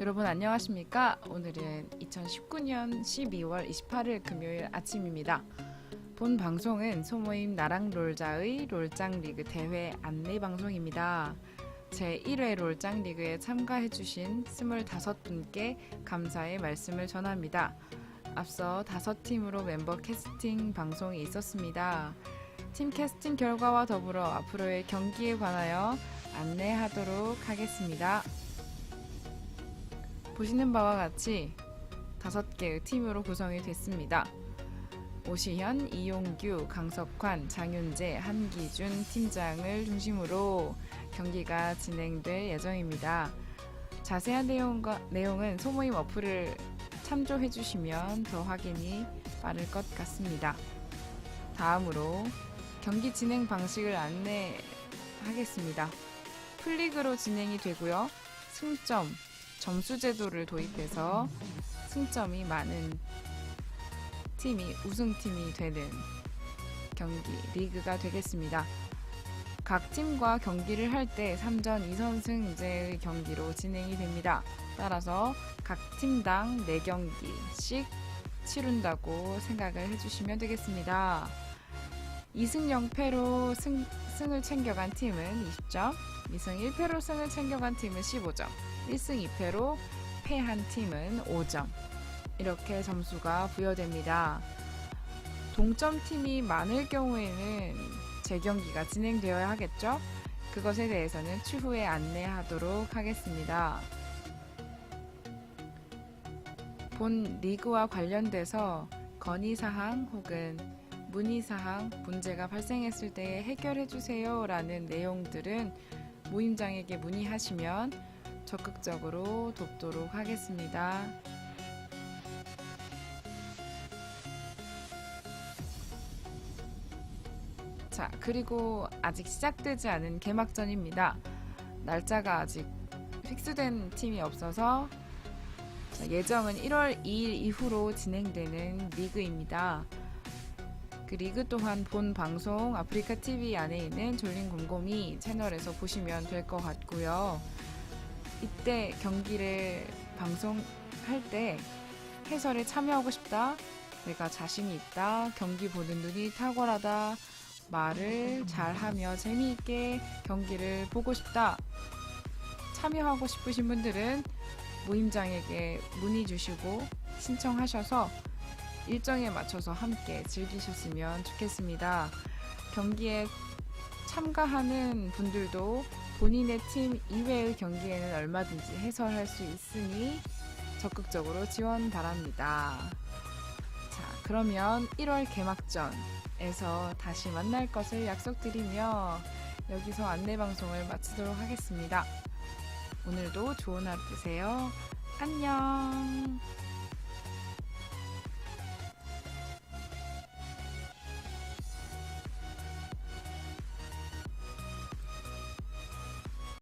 여러분 안녕하십니까? 오늘은 2019년 12월 28일 금요일 아침입니다. 본 방송은 소모임 나랑 롤자의 롤짱 리그 대회 안내 방송입니다. 제 1회 롤짱 리그에 참가해 주신 25분께 감사의 말씀을 전합니다. 앞서 다섯 팀으로 멤버 캐스팅 방송이 있었습니다. 팀 캐스팅 결과와 더불어 앞으로의 경기에 관하여 안내하도록 하겠습니다. 보시는 바와 같이 다섯 개의 팀으로 구성이 됐습니다. 오시현, 이용규, 강석환, 장윤재, 한기준 팀장을 중심으로 경기가 진행될 예정입니다. 자세한 내용과, 내용은 소모임 어플을 참조해 주시면 더 확인이 빠를 것 같습니다. 다음으로 경기 진행 방식을 안내하겠습니다. 플리그로 진행이 되고요. 승점, 점수 제도를 도입해서 승점이 많은 팀이 우승팀이 되는 경기 리그가 되겠습니다. 각 팀과 경기를 할 때 3전 2선승제의 경기로 진행이 됩니다. 따라서 각 팀당 4경기씩 치룬다고 생각을 해주시면 되겠습니다. 2승 0패로 승, 승을 챙겨간 팀은 20점, 2승 1패로 승을 챙겨간 팀은 15점, 1승 2패로 패한 팀은 5점. 이렇게 점수가 부여됩니다. 동점 팀이 많을 경우에는 재경기가 진행되어야 하겠죠? 그것에 대해서는 추후에 안내하도록 하겠습니다. 본 리그와 관련돼서 건의사항 혹은 문의사항 문제가 발생했을 때 해결해주세요 라는 내용들은 모임장에게 문의하시면 적극적으로 돕도록 하겠습니다. 자, 그리고 아직 시작되지 않은 개막전입니다. 날짜가 아직 픽스된 팀이 없어서 자, 예정은 1월 2일 이후로 진행되는 리그입니다. 그 리그 또한 본 방송 아프리카 TV 안에 있는 졸린 곰곰이 채널에서 보시면 될 것 같고요. 이때 경기를 방송할 때 해설에 참여하고 싶다, 내가 자신이 있다, 경기 보는 눈이 탁월하다, 말을 잘하며 재미있게 경기를 보고 싶다, 참여하고 싶으신 분들은 모임장에게 문의 주시고 신청하셔서 일정에 맞춰서 함께 즐기셨으면 좋겠습니다. 경기에 참가하는 분들도 본인의 팀 이외의 경기에는 얼마든지 해설할 수 있으니 적극적으로 지원 바랍니다. 자, 그러면 1월 개막전에서 다시 만날 것을 약속드리며 여기서 안내 방송을 마치도록 하겠습니다. 오늘도 좋은 하루 되세요. 안녕.